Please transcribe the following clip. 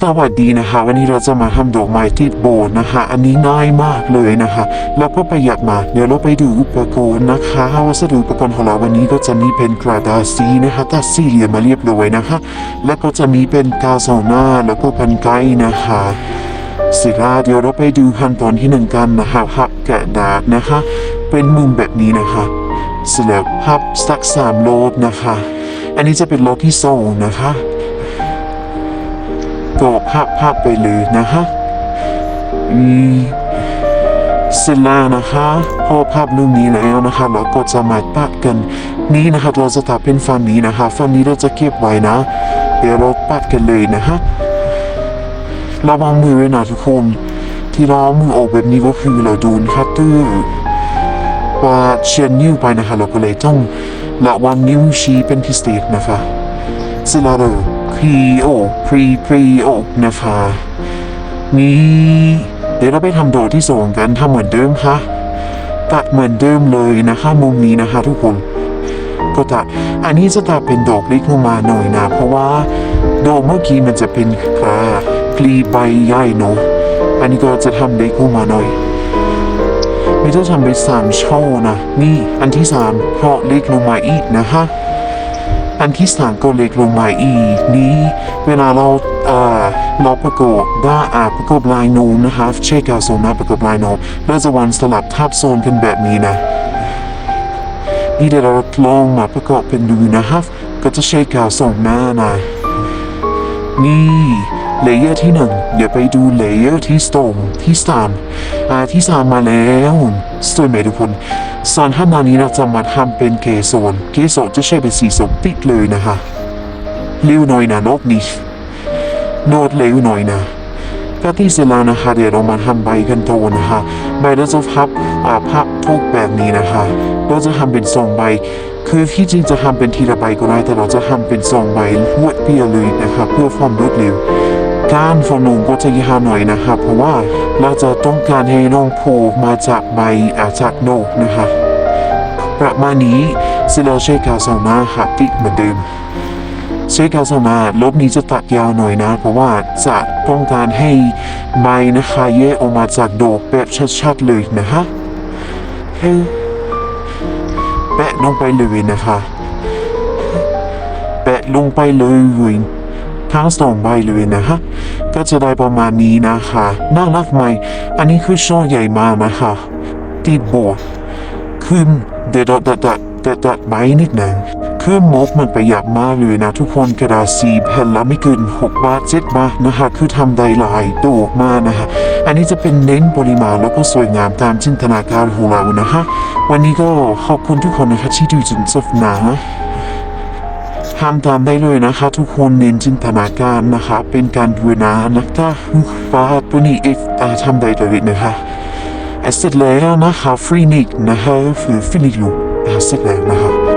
สวัสดีนะคะ วันนี้เราจะมาทำดอกไม้ติดโบสถ์นะคะ อันนี้ง่ายมากเลยนะคะ แล้วก็ประหยัดมาเดี๋ยวเราไปดูอุปกรณ์นะคะวัสดุอุปกรณ์ของเราวันนี้ก็จะมีเป็นกระดาษสีนะคะตัดสี่เหลี่ยมมาเรียบร้อยนะคะ แล้วก็จะมีเป็นกาวสองหน้าแล้วก็กันไกนะคะเสร็จแล้วเดี๋ยวเราไปดูขั้นตอนที่หนึ่งกันนะคะพับกระดาษนะคะ เป็นมุมแบบนี้นะคะเสร็จแล้วพับสักสามโลบนะคะ อันนี้จะเป็นโลบที่สองนะคะ ก็ภาพภาพไปเลยนะคะอืมเสร็จแล้วนะคะพอภาพรูปนี้แล้วนะคะเราก็จะมาตัดกันนี้นะคะเราจะตัดเป็นฝั่งนี้นะคะฝั่งนี้เราจะเก็บไว้นะ เดี๋ยวเราตัดกันเลยนะคะระวังมือไว้นะทุกคนที่เราเอามือออกแบบนี้ก็คือเราโดนคัตเตอร์ปาดเชียนนิ้วไปนะคะเราก็เลยต้องระวังนิ้วชี้เป็นพิเศษนะคะสลาโร พรีโอพรีพรีโอนะคะนี่เดี๋ยวเราไปทำโดดที่สองกันทำเหมือนเดิมค่ะตัดเหมือนเดิมเลยนะคะมุมนี้นะคะ ทุกคนก็ตัดอันนี้จะตัดเป็นดอกเล็กลงมาหน่อยนะ เพราะว่าดอกเมื่อกี้มันจะเป็นกลากลีใบใหญ่เนาะอันนี้ก็จะทำเล็กลงมาหน่อยไม่ต้องทำไปสามช่อนะ นี่อันที่สามเพาะเล็กลงมาอีกนะคะ อันที่สามก็เล็กลงมาอีกนี้เวลาเราเอ่อเราประกอบด้าอ่าประกอบลายโน้มนะคะเช่กาโซนมาประกอบลายโน้มเราจะวางสลับทับโซนกันแบบนี้นะนี่เดี๋ยวเราลองมาประกอบเป็นดูนะครับก็จะใช้กาวสองหน้านะนี่เลเยอร์ที่หนึ่งเดี๋ยวไปดูเลเยอร์ที่สองที่สามอ่าที่สามมาแล้วสวยไหมทุกคน ส่วนข้างหน้านี้เราจะมาทำเป็นเกสรเกสรจะใช้เป็นสีสมติดเลยนะคะเร็วหน่อยนะนกนี่โนดเร็วหน่อยนะก็ที่เสร็จแล้วนะคะเดี๋ยวเรามาทำใบกันโตนะคะใบเราจะพับอ่าพับทุกแบบนี้นะคะเราจะทำเป็นสองใบ คือที่จริงจะทำเป็นทีละใบก็ได้แต่เราจะทำเป็นสองใบรวดเดียวเลยนะครับเพื่อความรวดเร็วการฟอนนมก็จะยาวหน่อยนะครับเพราะว่าเราจะต้องการให้น้องโผล่มาจากใบอาจากโนกนะครับ ประมาณนี้เสร็จแล้วใช้กาวสองหน้าหักติดเหมือนเดิมใช้กาวสองหน้าลบนี้จะตัดยาวหน่อยนะ เพราะว่าจะต้องการให้ใบนะคะแยกออกมาจากโดกแบบชัดๆเลยนะฮะแปะลงไปเลยนะคะ แปะลงไปเลยทั้งสองใบเลยนะฮะ ก็จะได้ประมาณนี้นะคะ น่ารักไหม อันนี้คือช่อใหญ่มากนะคะติดโบสถ์ ขึ้นเดดดดดดดไว้นิดหนึ่งเครื่องมกมันประหยัดมากเลยนะทุกคนกระดาษสีแผ่นละไม่เกิน6บาทเจ็ดบาทนะคะ คือทำได้หลายตัวออกมานะคะ อันนี้จะเป็นเน้นปริมาณแล้วก็สวยงามตามจินตนาการของเรานะคะ วันนี้ก็ขอบคุณทุกคนนะคะที่ดูจนจบนะทำตามได้เลยนะคะ ทุกคนเน้นจินตนาการนะคะ เป็นการดูนณานะคะฟ้าตัวนี้เอฟทำได้เลยนะคะ at sætte lærerne har fri net, når har fået fin i said, at sætte lærerne.